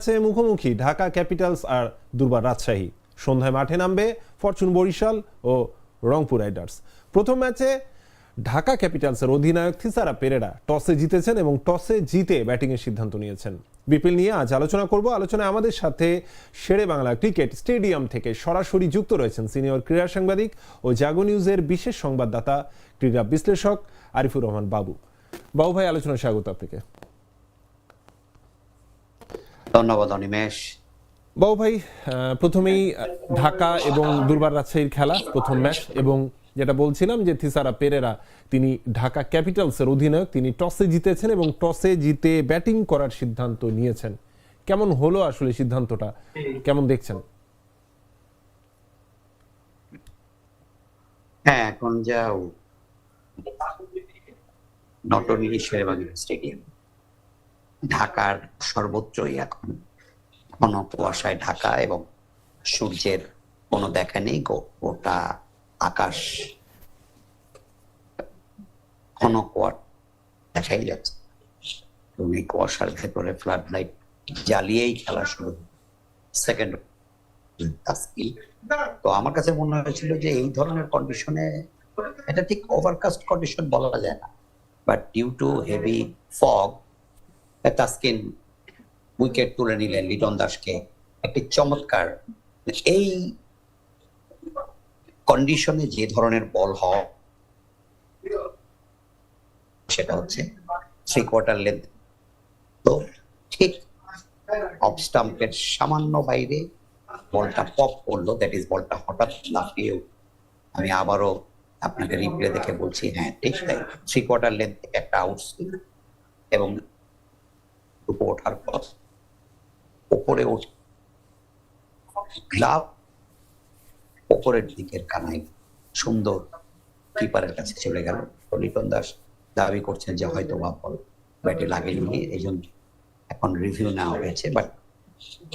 আছে মুখোমুখি ঢাকা ক্যাপিটালস আর দুর্বার রাজশাহী। সন্ধ্যায় মাঠে নামবে ফরচুন বরিশাল ও রংপুর রাইডার্স। প্রথম ম্যাচে ঢাকা ক্যাপিটালসের অধিনায়ক থিসারা পেরেরা টসে জিতেছেন এবং টসে জিতে ব্যাটিংয়ের সিদ্ধান্ত নিয়েছেন। বিপিএল নিয়ে আজ আলোচনা করব। আলোচনায় আমাদের সাথে শেরে বাংলা ক্রিকেট স্টেডিয়াম থেকে সরাসরি যুক্ত রয়েছেন সিনিয়র ক্রীড়া সাংবাদিক ও জাগো নিউজের বিশেষ সংবাদদাতা, ক্রীড়া বিশ্লেষক আরিফুর রহমান বাবু। বাবু ভাই, আলোচনায় স্বাগত আপনাকে। ধন্যবাদ অনিমেষ। বাবু ভাই প্রথমেই ঢাকা এবং দুর্বার রাজশাহীর খেলা প্রথম ম্যাচ এবং যেটা বলছিলাম যে থিসারা পেরেরা তিনি ঢাকা ক্যাপিটালসের অধিনায়ক তিনি টসে জিতেছেন এবং টসে জিতে ব্যাটিং করার সিদ্ধান্ত নিয়েছেন। কেমন হলো আসলে সিদ্ধান্তটা? কেমন দেখছেন? হ্যাঁ এখন যাও। Not only Sher-e-Bangla stadium. ঢাকার সর্বোচ্চই এখন। ঘন কুয়াশায় ঢাকা এবং সূর্যের কোনো দেখা নেই গোটা আকাশ ঘন কুয়ার দেখাই যাচ্ছে কুয়াশার ভেতরে ফ্লাড লাইট জ্বালিয়েই খেলা শুরু সেকেন্ড তো আমার কাছে মনে হয়েছিল যে এই ধরনের কন্ডিশনে এটা ঠিক ওভারকাস্ট কন্ডিশন বলা যায় না। But due to heavy fog Taskin wicket তুলে নিলেন লিটন দাসকে। একটি চমৎকার। এই কন্ডিশনে যে ধরনের বল হয় সেটা হচ্ছে থ্রি কোয়ার্টার লেন্থ তো ঠিক অফ স্টাম্পের সামান্য বাইরে বলটা পপ করল দ্যাট ইজ বলটা হঠাৎ লাফিয়ে। আমি আবারও আপনাকে রিপ্লে দেখে বলছি হ্যাঁ ঠিক তাই। থ্রি কোয়ার্টার লেন্থ একটা আউটসুইং এবং দুটো ওঠার পর ওপরে গ্লাভ ওপরের দিকের কানাই সুন্দর কিপারের কাছে চলে গেল। লিটন দাস দাবি করছেন যে হয়তো বা বল ব্যাটে লাগেনি, এই জন্য এখন রিভিউ নেওয়া হয়েছে। বাট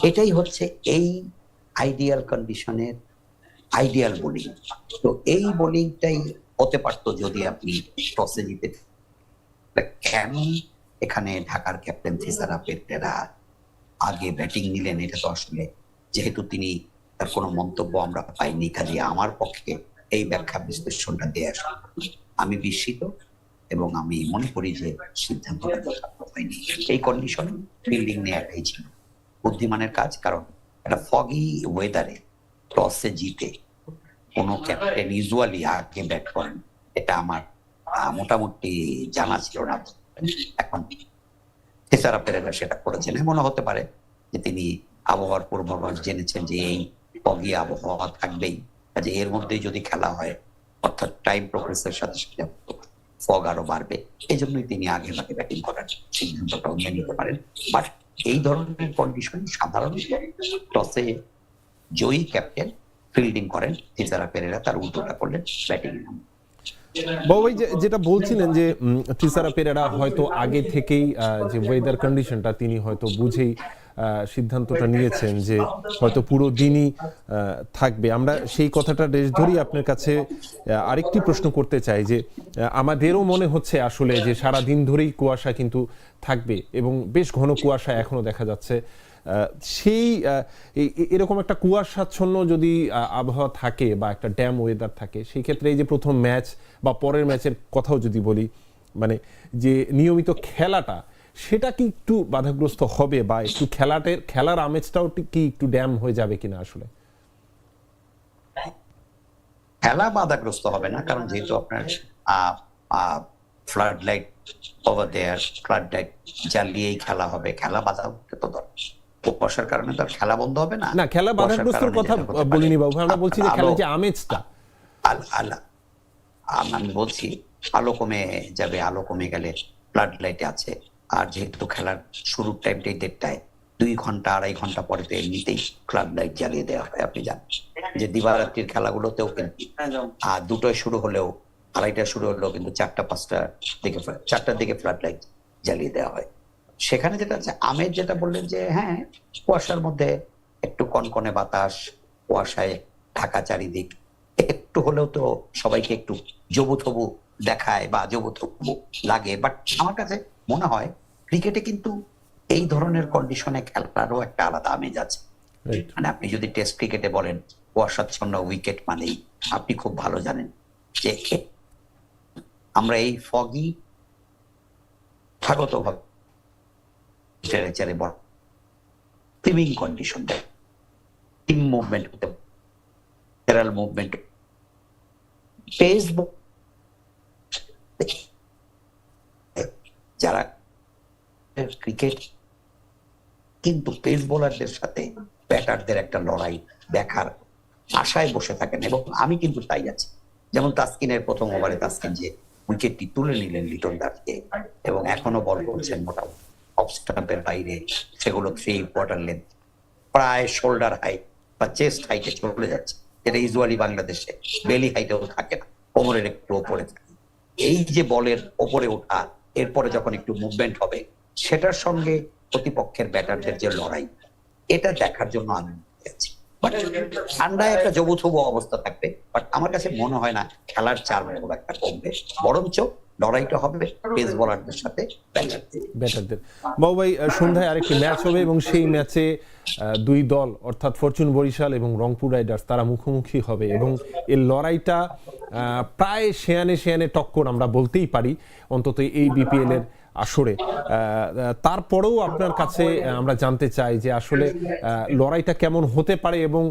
এটাই হচ্ছে এই আইডিয়াল কন্ডিশনের আইডিয়াল বোলিং তো এই বোলিংটাই হতে পারতো যদি আপনি টসে জিতে। কেন এখানে ঢাকার ক্যাপ্টেন থিসারা পেটেরা আগে ব্যাটিং নিলেন, এটা তো আসলে যেহেতু তিনি তার কোনো মন্তব্য আমরা পাইনি, কাজে আমার পক্ষে এই ব্যাখ্যা বিশ্লেষণটা সম্ভব আমি বিস্মিত এবং আমি মনে করি যে সিদ্ধান্তটা যথার্থ হয়নি। এই কন্ডিশনে ফিল্ডিং নেওয়াটাই ছিল বুদ্ধিমানের কাজ, কারণ একটা ফগি ওয়েদারে টসে জিতে কোনো ক্যাপ্টেন ইউজুয়ালি আগে ব্যাট করেন, এটা আমার মোটামুটি জানা ছিল না। এখন এছাড়া পেরেরা সেটা করেছেন। এমনও হতে পারে যে তিনি আবহাওয়ার পূর্বাভাস জেনেছেন যে এই ফগি আবহাওয়া থাকবেই। কাজে এর মধ্যেই যদি খেলা হয়, অর্থাৎ টাইম প্রোগ্রেসের সাথে সাথে ফগ আরও বাড়বে। এই জন্যই তিনি আগে ভাগে ব্যাটিং করার সিদ্ধান্তটাও নিয়ে নিতে পারেন। বাট এই ধরনের কন্ডিশন সাধারণত টসে জয়ী ক্যাপ্টেন ফিল্ডিং করেন। থিসারা পেরেরা তার উল্টোটা করলেন ব্যাটিং যেটা বলছিলেন যে থিসারা পেরেরা হয়তো আগে থেকেই যে ওয়েদার কন্ডিশনটা তিনি হয়তো বুঝেই সিদ্ধান্তটা নিয়েছেন যে হয়তো পুরো দিনই থাকবে। আমরা সেই কথাটা রেশ ধরেই আপনার কাছে আরেকটি প্রশ্ন করতে চাই যে আমাদেরও মনে হচ্ছে আসলে যে সারা দিন ধরেই কুয়াশা কিন্তু থাকবে এবং বেশ ঘন কুয়াশা এখনও দেখা যাচ্ছে। সেই এরকম একটা কুয়াশাচ্ছন্ন যদি আবহাওয়া থাকে বা একটা ড্যাম ওয়েদার থাকে, সেই ক্ষেত্রে এই যে প্রথম ম্যাচ বা পরের ম্যাচের কথাও যদি বলি মানে যে নিয়মিত খেলাটা, সেটা কি একটু বাধাগ্রস্ত হবে বা একটু খেলাটের খেলার আমেজটাও কি একটু ড্যাম হয়ে যাবে কিনা আসলে? খেলা বাধাগ্রস্ত হবে না, কারণ যেহেতু আপনার flood light over there flood light জ্বালিয়েই খেলা হবে, খেলা বাধা তো দরকার। কুয়াশার কারণে তো খেলা বন্ধ হবে না। না খেলা বাধাগ্রস্তর কথা বলিনি বাবু আমরা বলছি যে আলো- যে আমেজটা। আমি বলছি আলো কমে যাবে আলো কমে গেলে ফ্লাড লাইটে আছে। আর যেহেতু খেলার শুরুর টাইমটাই দেড়টায় দুই ঘণ্টা আড়াই ঘণ্টা পরে তো এমনিতেই ফ্লাড লাইট জ্বালিয়ে দেওয়া হয় আপনি জানেন। যে দিবারাত্রির খেলাগুলোতেও কিন্তু আর দুটোয় শুরু হলেও আড়াইটা শুরু হলেও কিন্তু চারটা পাঁচটা দিকে চারটার দিকে ফ্লাড লাইট জ্বালিয়ে দেওয়া হয়। সেখানে যেটা আছে আমের যেটা বললেন যে হ্যাঁ কুয়াশার মধ্যে একটু কনকনে বাতাস কুয়াশায় ঢাকা চারিদিক। একটু হলেও তো সবাইকে একটু জবুথবু দেখায় বা জবুথবু লাগে। বাট আমার কাছে মনে হয় ক্রিকেটে কিন্তু এই ধরনের কন্ডিশনে খেলারও একটা আলাদা আমেজ আছে। মানে আপনি যদি টেস্ট ক্রিকেটে বলেন কুয়াশাচ্ছন্ন উইকেট মানেই আপনি খুব ভালো জানেন যে আমরা এই ফগি স্বাগত ভাবে টেম্পারেচারে বড় স্টিমিং কন্ডিশন টিম মুভমেন্ট হতে ল্যাটারাল মুভমেন্ট পেস যারা ক্রিকেট কিন্তু পেস বোলারদের সাথে ব্যাটারদের একটা লড়াই দেখার আশায় বসে থাকেন এবং আমি কিন্তু তাই আছি। যেমন তাসকিনের প্রথম ওভারে তাসকিন যে উইকেটটি তুলে নিলেন লিটন দাসকে এবং এখনও বল করছেন মোটামুটি। অফ বাইরে, সেগুলো থ্রি কোয়ার্টার লেন্থ প্রায় শোল্ডার হাইট বা চেস্ট হাইটে চলে যাচ্ছে। যেটা ইউজুয়ালি বাংলাদেশে বেলি হাইটেও থাকে না, কোমরের একটু ওপরে থাকে। এই যে বলের ওপরে ওঠা, এরপরে যখন একটু মুভমেন্ট হবে, সেটার সঙ্গে প্রতিপক্ষের ব্যাটারদের যে লড়াই, এটা দেখার জন্য আমি বাট ঠান্ডায় একটা জবুথবু অবস্থা থাকবে বাট আমার কাছে মনে হয় না খেলার চার একটা কমবে, বরঞ্চ লড়াইটা হবে পেস বলারদের সাথে ব্যাটারদের ব্যাটারদের বাবু ভাই আহ, সন্ধ্যায় আরেকটি ম্যাচ হবে এবং সেই ম্যাচে দুই দল অর্থাৎ ফরচুন বরিশাল এবং রংপুর রাইডার্স তারা মুখোমুখি হবে এবং এই লড়াইটা প্রায় শেয়ানে শেয়ানে টক্কর আমরা বলতেই পারি অন্তত এই বিপিএল এর আসরে। তারপরেও আপনার কাছে আমরা জানতে চাই যে আসলে লড়াইটা কেমন হতে পারে এবং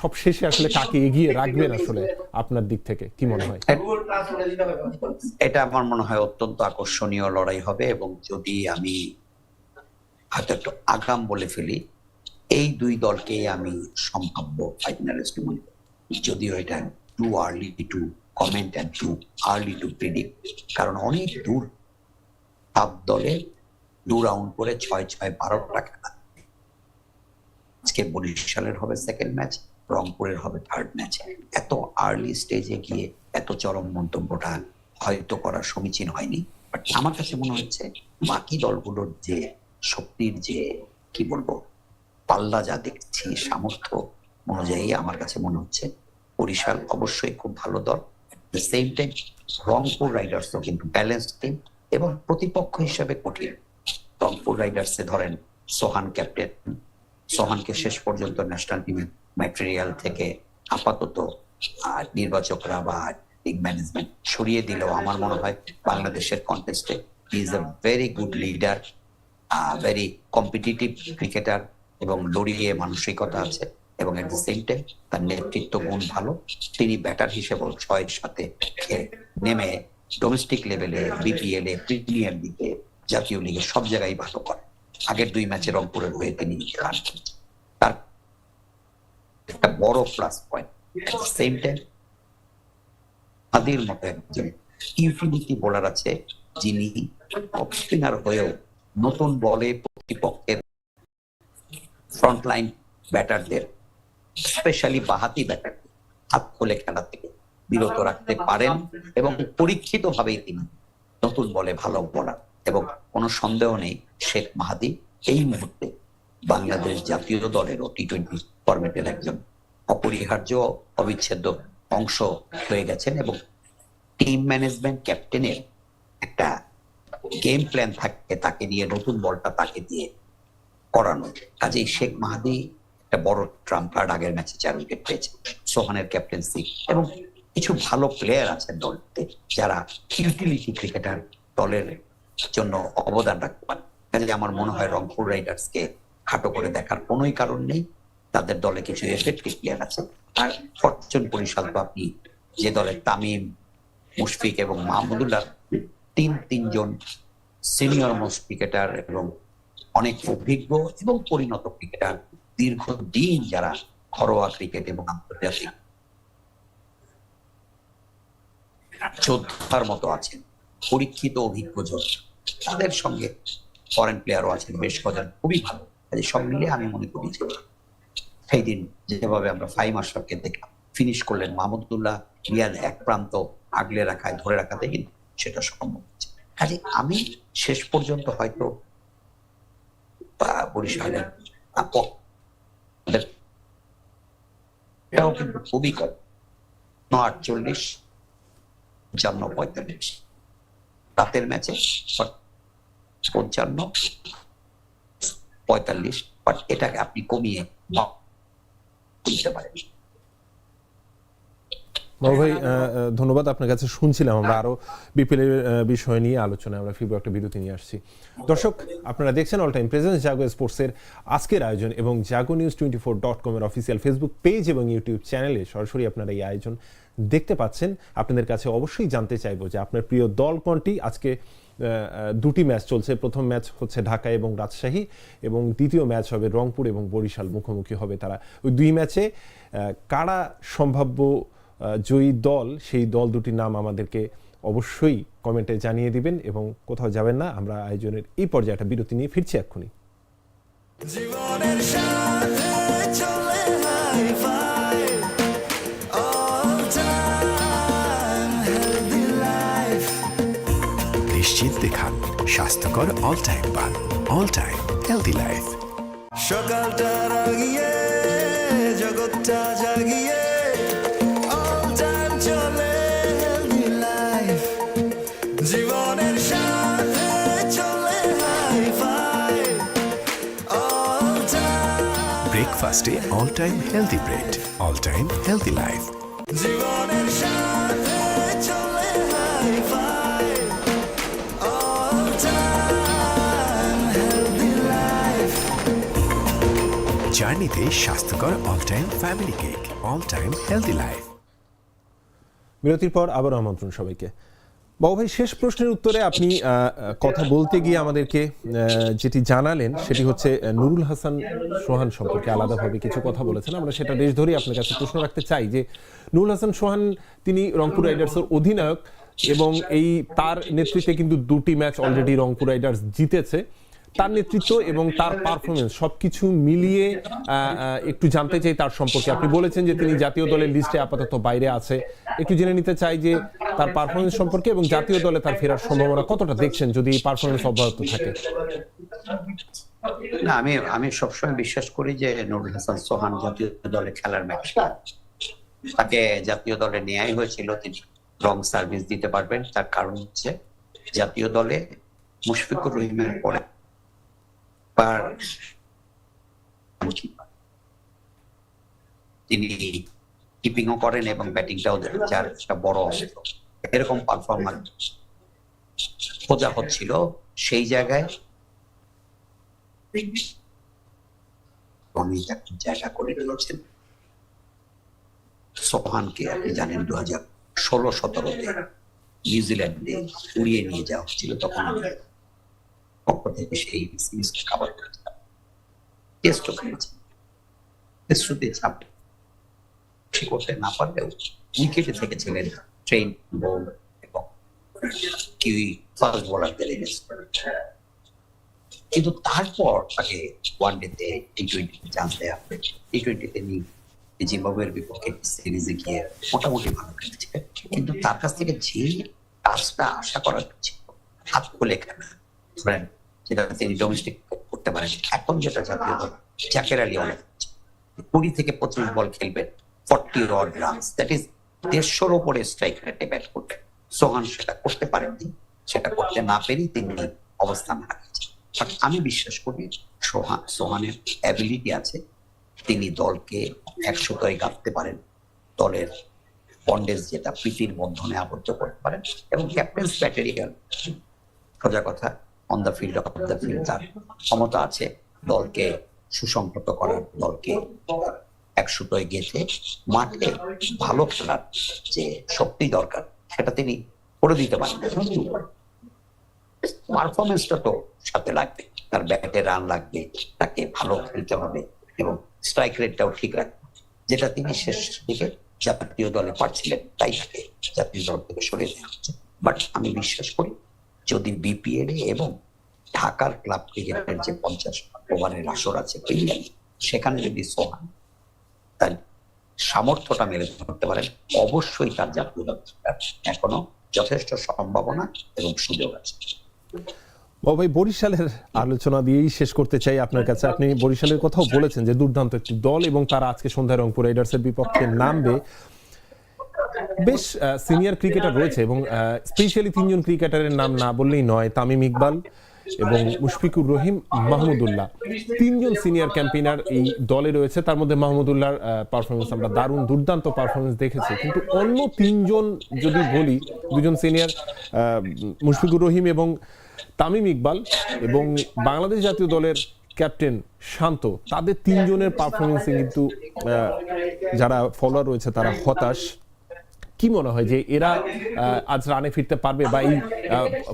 সবশেষে আসলে কাকে এগিয়ে রাখবেন আসলে আপনার দিক থেকে? কি মনে হয়? এটা আমার মনে হয় অত্যন্ত আকর্ষণীয় লড়াই হবে এবং যদি আমি হয়তো একটু আগাম বলে ফেলি এই দুই দলকে আমি সম্ভাব্য ফাইনালিস্ট মনে যদিও এটা too early to comment and too early to predict কারণ অনেক দূর সাত দলে দু রাউন্ড করে ছয় ছয় বারোটা খেলা আজকে বরিশালের হবে সেকেন্ড ম্যাচ রংপুরের হবে থার্ড ম্যাচ এত আর্লি স্টেজে গিয়ে এত চরম মন্তব্যটা হয়তো করা সমীচীন হয়নি। বাট আমার কাছে মনে হচ্ছে বাকি দলগুলোর যে শক্তির যে, কি বলব, পাল্লা যা দেখছি, সামর্থ্য অনুযায়ী আমার কাছে মনে হচ্ছে বরিশাল অবশ্যই খুব ভালো দল। The same time Rangpur Riders রাইডার্সও কিন্তু ব্যালেন্স টিম এবং প্রতিপক্ষ হিসেবে কঠিন। রংপুর রাইডার্সে ধরেন সোহান ক্যাপ্টেন সোহানকে শেষ পর্যন্ত ন্যাশনাল টিমের ম্যাটেরিয়াল থেকে আপাতত নির্বাচকরা বা লিগ ম্যানেজমেন্ট সরিয়ে দিলেও আমার মনে হয় বাংলাদেশের কন্টেস্টে is a very good leader very competitive cricketer এবং লড়িয়ে মানসিকতা আছে এবং এট দ্য সেম টাইম তার নেতৃত্ব গুণ ভালো। তিনি ব্যাটার হিসেবেও ছয়ের সাথে নেমে ডোমেস্টিক লেভেলে বিপিএল এ প্রিমিয়ার লিগে জাতীয় লিগে সব জায়গায় ভালো করে আগের দুই ম্যাচে রংপুরের হয়ে তিনি তার একটা বড় প্লাস পয়েন্ট সেম টাইম আদির মতো একজন ইউটিলিটি বোলার আছে, যিনি অফ স্পিনার হয়েও নতুন বলে প্রতিপক্ষের ফ্রন্টলাইন ব্যাটারদের স্পেশালি বাহাতি ব্যাটার হাত খোলে খেলা থেকে বিরত রাখতে পারেন এবং পরীক্ষিত ভাবেই তিনি নতুন বলে ভালো বলার এবং কোনো সন্দেহ নেই, শেখ মাহাদি এই মুহূর্তে বাংলাদেশ জাতীয় দলের টি টোয়েন্টি ফরম্যাটের একজন অপরিহার্য, অবিচ্ছেদ্য অংশ হয়ে গেছেন এবং টিম ম্যানেজমেন্ট ক্যাপ্টেনের একটা গেম প্ল্যান থাকে তাকে দিয়ে নতুন বলটা তাকে দিয়ে করানো। কাজেই শেখ মাহাদি একটা বড় ট্রাম্প কার্ড আগের ম্যাচে চার উইকেট পেয়েছে, সোহানের ক্যাপ্টেন্সি এবং কিছু ভালো প্লেয়ার আছেন দলতে যারা ইউটিলিটি ক্রিকেটার দলের জন্য অবদান রাখতে পারে। আমার মনে হয় রংপুর রাইডার্সকে খাটো করে দেখার কোনোই কারণ নেই। তাদের দলে কিছু এফেক্টিভ প্লেয়ার আছে। আর ফরচুন বরিশাল তো আপনি যে দলের তামিম, মুশফিক এবং মাহমুদুল্লাহ, তিন তিনজন সিনিয়র মোস্ট ক্রিকেটার এবং অনেক অভিজ্ঞ এবং পরিণত ক্রিকেটার দীর্ঘদিন যারা ঘরোয়া ক্রিকেট এবং আন্তর্জাতিক যোদ্ধার মতো আছেন। পরীক্ষিত অভিজ্ঞ যোদ্ধা তাদের সঙ্গে ফরেন প্লেয়ারও আছেন, বেশ কজন, খুবই ভালো। কাজে সব মিলিয়ে আমি মনে করি যে সেই দিন যেভাবে আমরা ফাইম আশরাফকে দেখলাম ফিনিশ করলেন মাহমুদুল্লাহ রিয়াদ এক প্রান্ত আগলে রাখায়, ধরে রাখাতে কিন্তু সেটা সম্ভব হচ্ছে। কাজে আমি শেষ পর্যন্ত হয়তো বা বরিশালের এটাও কিন্তু খুবই কম আটচল্লিশ, পঞ্চান্ন, পঁয়তাল্লিশ। রাতের ম্যাচে পঞ্চান্ন পঁয়তাল্লিশ, বাট এটাকে আপনি কমিয়ে পারেন। ভাই ধন্যবাদ আপনার কাছে শুনছিলাম আমরা আরও বিপিএল এর বিষয় নিয়ে আলোচনায়। আমরা ফিরবো একটা বিরতি নিয়ে আসছি। দর্শক, আপনারা দেখছেন অল টাইম প্রেজেন্স জাগো স্পোর্টসের আজকের আয়োজন এবং Jago news twenty four dot কমের অফিসিয়াল ফেসবুক পেজ এবং ইউটিউব চ্যানেলে সরাসরি আপনারা এই আয়োজন দেখতে পাচ্ছেন। আপনাদের কাছে অবশ্যই জানতে চাইব যে আপনার প্রিয় দল কোনটি? আজকে দুটি ম্যাচ চলছে। প্রথম ম্যাচ হচ্ছে ঢাকা এবং রাজশাহী এবং দ্বিতীয় ম্যাচ হবে রংপুর এবং বরিশাল। মুখোমুখি হবে তারা। ওই দুই ম্যাচে কারা সম্ভাব্য জয়ী দল, সেই দল দুটির নাম আমাদেরকে অবশ্যই কমেন্টে জানিয়ে দিবেন এবং কোথাও যাবেন না। আমরা আয়োজনের এই পর্যায়ে একটা বিরতি নিয়ে ফিরছি এক্ষুনি। জীবনের সাথে চলে হাই স্বাস্থ্যকর অল টাইম পান অল টাইম হেলদি লাইফ সকালটা রাগিয়ে জগৎটা জাগিয়ে অল টাইম চলে হেলদি লাইফ জীবনের সাথে চলে হাই ফাই অল টাইম ব্রেকফাস্টে all time healthy bread all time healthy life জীবনের সাথে জার্নিতে স্বাস্থ্যকর all time family cake all time healthy life. বিরতির পর আবার আমন্ত্রণ সবাইকে। বাবু ভাই, শেষ প্রশ্নের উত্তরে আপনি কথা বলতে গিয়ে আমাদেরকে যেটি জানালেন সেটি হচ্ছে নুরুল হাসান সোহান সম্পর্কে আলাদাভাবে কিছু কথা বলেছেন। আমরা সেটা দেশ ধরেই আপনার কাছে প্রশ্ন রাখতে চাই যে, নুরুল হাসান সোহান তিনি রংপুর রাইডার্সের অধিনায়ক এবং এই তার নেতৃত্বে কিন্তু দুটি ম্যাচ অলরেডি রংপুর রাইডার্স জিতেছে। তার নেতৃত্ব এবং তার পারফরমেন্স সবকিছু মিলিয়ে একটু জানতে চাই তার সম্পর্কে। আপনি বলেছেন যে তিনি জাতীয় দলের লিস্টে আপাতত বাইরে আছে। একটু জেনে নিতে চাই যে তার পারফরমেন্স সম্পর্কে এবং জাতীয় দলে তার ফেরার সম্ভাবনা কতটা দেখছেন যদি পারফরমেন্স অব্যাহত থাকে? না, আমি আমি সবসময় বিশ্বাস করি যে নুরুল হাসান সোহান জাতীয় দলে খেলার ম্যাচ তাকে জাতীয় দলে নেয়াই হয়েছিল। তিনি রং সার্ভিস দিতে পারবেন। তার কারণ হচ্ছে জাতীয় দলে মুশফিকুর রহিমের পরে আর তিনি কিপিংও করেন এবং ব্যাটিংটাও দেন। যার একটা বড় অংশ। এরকম পারফরমেন্স খোঁজা হচ্ছিল সেই জায়গায়। অনেক একটা জায়গা করে নিয়েছেন। সোহানকে আপনি জানেন দু হাজার ষোলো সতেরোতে নিউজিল্যান্ডে উড়িয়ে নিয়ে যাওয়া হচ্ছিল তখন। সেই খেলেছি চাপ ঠিক করতে না পারলেও উইকেটে ট্রেন বোল এবং কিউই কিন্তু তারপর তাকে ওয়ানডেতে টি টোয়েন্টিতে চান্স দেওয়া হবে টি টোয়েন্টিতে নিয়ে জিম্বাবুয়ের বিপক্ষে সিরিজে গিয়ে মোটামুটি ভালো খেলেছিলেন কিন্তু তার কাছ থেকে যে কাজটা আশা করা ছিল হাত খুলে খেলা। যেটা তিনি ডোমেস্টিক করতে পারেন। এখন যেটা জাতীয় দল জাকের আলী অনেক কুড়ি থেকে পঁচিশ বল খেলবেন forty odd runs that is দেড়শোর ওপরে স্ট্রাইক রেটে ব্যাট করবেন সোহান সেটা করতে পারেননি, সেটা করতে না পেরেই তিনি অবস্থান হারিয়েছেন। আমি বিশ্বাস করি সোহান, সোহানের অ্যাবিলিটি আছে। তিনি দলকে একশোতয় গাঁথতে পারেন, দলের বন্ডেজ যেটা প্রীতির বন্ধনে আবদ্ধ করতে পারেন। এবং ক্যাপ্টেন্স ব্যাটেরিয়াল সোজা কথা on the field off the field তার ক্ষমতা আছে দলকে সুসংহত করার, দলকে একশোতয় গেছে মাঠে ভালো খেলার যে শক্তি দরকার, সেটা তিনি করে দিতে পারেন। পারফরমেন্সটা তো সাথে লাগবে, তার ব্যাটে রান লাগবে, তাকে ভালো খেলতে হবে এবং স্ট্রাইক রেটটাও ঠিক রাখবে যেটা তিনি শেষ দিকে জাতীয় দলে পারছিলেন তাই তাকে জাতীয় দল থেকে সরিয়ে দেওয়া হচ্ছে। বাট আমি বিশ্বাস করি যদি বিপিএল এবং ঢাকার ক্লাব ক্রিকেটের যে পঞ্চাশ ওভারের আসর আছে সেখানে যদি সোহান তার সামর্থ্যটা মেলে ধরতে পারেন অবশ্যই তার জাতীয় এখনও যথেষ্ট সম্ভাবনা এবং সুযোগ আছে। ভাই, বরিশালের আলোচনা দিয়েই শেষ করতে চাই আপনার কাছে। আপনি বরিশালের কথাও বলেছেন যে দুর্দান্ত একটি দল এবং তারা আজকে সন্ধ্যায় রংপুর রাইডার্সের বিপক্ষে নামবে। বেশ সিনিয়র ক্রিকেটার রয়েছে এবং স্পেশালি তিনজন ক্রিকেটারের নাম না বললেই নয়, তামিম ইকবাল এবং মুশফিকুর রহিম মাহমুদুল্লাহ তিনজন সিনিয়র ক্যাম্পেইনার এই দলে রয়েছে, তার মধ্যে মাহমুদুল্লাহর পারফরমেন্স আমরা দারুণ দুর্দান্ত পারফরমেন্স দেখেছি। কিন্তু অন্য তিনজন যদি বলি, দুজন সিনিয়র মুশফিকুর রহিম এবং তামিম ইকবাল এবং বাংলাদেশ জাতীয় দলের ক্যাপ্টেন শান্ত, তাদের তিনজনের পারফরমেন্সে কিন্তু যারা ফলোয়ার রয়েছে তারা হতাশ। কি মনে হয় যে এরা আজ রানে ফিরতে পারবে বা এই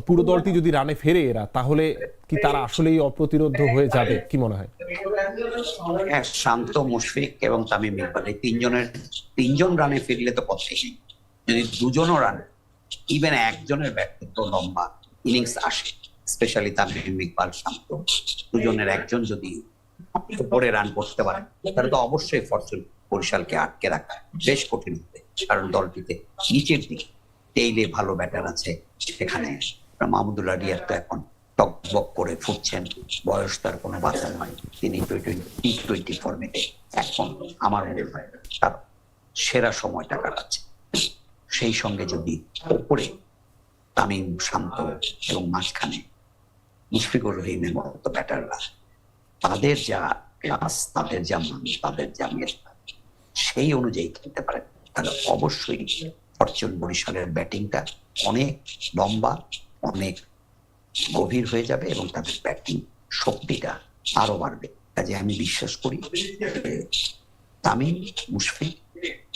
পুরো দলটি যদি রানে ফেরে এরা, তাহলে কি তারা আসলেই অপ্রতিরোধ হয়ে যাবে? কি মনে হয়? হ্যাঁ শান্ত, মুশফিক এবং তামিম ইকবাল, এই তিনজনের, তিনজন রানে ফিরলে তো যদি দুজনও রান ইভেন একজনের ব্যক্তিত্ব লম্বা ইনিংস আসে স্পেশালি তামিম ইকবাল শান্ত, দুজনের একজন যদি উপরে রান করতে পারে, তাহলে তো অবশ্যই ফরচুন বরিশালকে আটকে রাখা বেশ কঠিন হবে। কারণ দলটিতে নিচের দিকে? টেইলে ভালো ব্যাটার আছে, সেখানে মাহমুদুল্লাহ রিয়ার তো এখন টকবক করে ফুটছেন, বয়স তার কোনো বাধা নয়। তিনি টি টোয়েন্টি ফর্মেটে এখন আমার মনে হয় তার সেরা সময়টা কাটাচ্ছে। সেই সঙ্গে যদি উপরে তামিম শান্ত এবং মাঝখানে মুশফিকুর রহিমের মতো ব্যাটাররা, তাদের যা ক্লাস তাদের যা মান, তাদের যা মেধা সেই অনুযায়ী খেলতে পারেন। তাহলে অবশ্যই ফরচুন বরিশালের ব্যাটিংটা অনেক লম্বা, অনেক গভীর হয়ে যাবে এবং তাদের ব্যাটিং শক্তিটা আরও বাড়বে। কাজে আমি বিশ্বাস করি তামিম, মুশফিক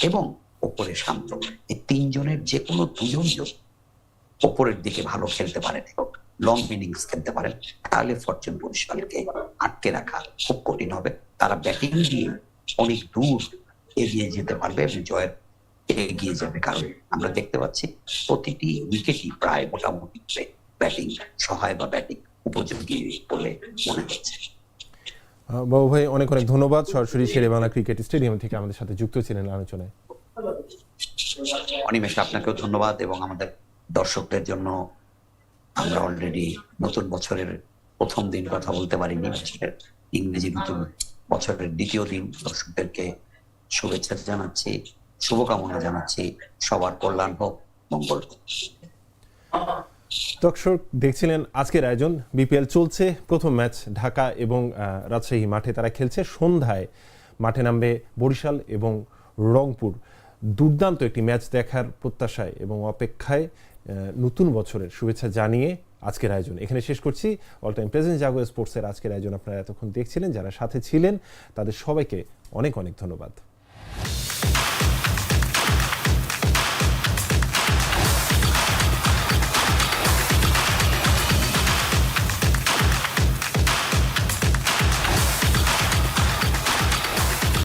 এবং ওপরে শান্ত, এই তিনজনের যে কোনো দুজন যদি ওপরের দিকে ভালো খেলতে পারেন এবং লং ইনিংস খেলতে পারেন, তাহলে ফরচুন বরিশালকে আটকে রাখা খুব কঠিন হবে। তারা ব্যাটিং দিয়ে অনেক দূর এগিয়ে যেতে পারবে এবং জয়ের এগিয়ে যাবে কারণ আমরা দেখতে পাচ্ছি প্রতিটি উইকেটই প্রায় মোটামুটি ব্যাটিং সহায় বা ব্যাটিং উপযোগী বলে মনে হচ্ছে। বাবু ভাই অনেক অনেক ধন্যবাদ। সরাসরি শেরে বাংলা ক্রিকেট স্টেডিয়াম থেকে আমাদের সাথে যুক্ত ছিলেন আলোচনায়। অনিমেষ আপনাকেও ধন্যবাদ এবং আমাদের দর্শকদের জন্য আমরা অলরেডি নতুন বছরের প্রথম দিন কথা বলতে পারিনি ইংরেজি নতুন বছরের দ্বিতীয় দিন দর্শকদেরকে শুভেচ্ছা জানাচ্ছি। শুভকামনা জানাচ্ছি। সবার কল্যাণ হোক, মঙ্গল দর্শক, দেখছিলেন আজকের আয়োজন। বিপিএল চলছে, প্রথম ম্যাচ ঢাকা এবং রাজশাহী মাঠে তারা খেলছে। সন্ধ্যায় মাঠে নামবে বরিশাল এবং রংপুর। দুর্দান্ত একটি ম্যাচ দেখার প্রত্যাশায় এবং অপেক্ষায় নতুন বছরের শুভেচ্ছা জানিয়ে আজকের আয়োজন। এখানে শেষ করছি। অল টাইম প্রেজেন্ট জাগো স্পোর্টসের আজকের আয়োজন আপনারা এতক্ষণ দেখছিলেন। যারা সাথে ছিলেন, তাদের সবাইকে অনেক অনেক ধন্যবাদ।